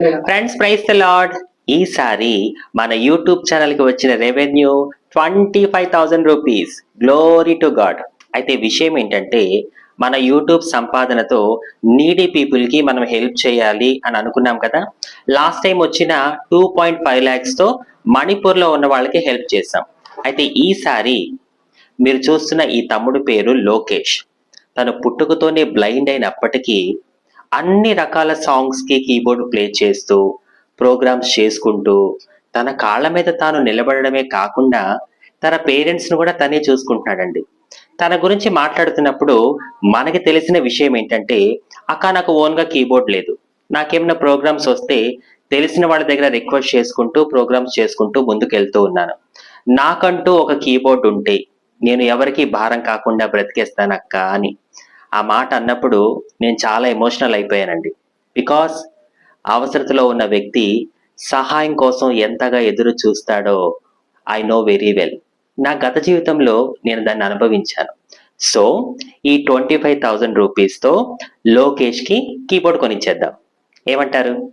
Friends price lord ఈసారి మన YouTube ఛానల్కి వచ్చిన revenue twenty five thousand rupees. Glory to God అయితే విషయం ఏంటంటే మన యూట్యూబ్ సంపాదనతో నీడీ పీపుల్కి మనం హెల్ప్ చేయాలి అని అనుకున్నాం కదా. లాస్ట్ టైం వచ్చిన టూ పాయింట్ ఫైవ్ ల్యాక్స్తో మణిపూర్లో ఉన్న వాళ్ళకి హెల్ప్ చేసాం అయితే ఈసారి మీరు చూస్తున్న ఈ తమ్ముడు పేరు లోకేష్. తను పుట్టుకతోనే బ్లైండ్ అయినప్పటికీ అన్ని రకాల సాంగ్స్కి కీబోర్డ్ ప్లే చేస్తూ ప్రోగ్రామ్స్ చేసుకుంటూ తన కాళ్ళ మీద తాను నిలబడడమే కాకుండా తన పేరెంట్స్ను కూడా తనే చూసుకుంటున్నాడండి. తన గురించి మాట్లాడుతున్నప్పుడు మనకి తెలిసిన విషయం ఏంటంటే అక్క నాకు ఓన్గా కీబోర్డ్ లేదు. నాకేమైనా ప్రోగ్రామ్స్ వస్తే తెలిసిన వాళ్ళ దగ్గర రిక్వెస్ట్ చేసుకుంటూ ప్రోగ్రామ్స్ చేసుకుంటూ ముందుకు వెళ్తూ ఉన్నాను. నాకంటూ ఒక కీబోర్డ్ ఉంటే నేను ఎవరికి భారం కాకుండా బ్రతికేస్తాను అక్క అని. ఆ మాట అన్నప్పుడు నేను చాలా ఎమోషనల్ అయిపోయానండి. బికాస్ అవసరతలో ఉన్న వ్యక్తి సహాయం కోసం ఎంతగా ఎదురు చూస్తాడో ఐ నో వెరీ వెల్ నా గత జీవితంలో నేను దాన్ని అనుభవించాను. సో ఈ ట్వంటీ ఫైవ్ థౌజండ్ రూపీస్తో లోకేష్కి కీబోర్డ్ కొనిచ్చేద్దాం. ఏమంటారు?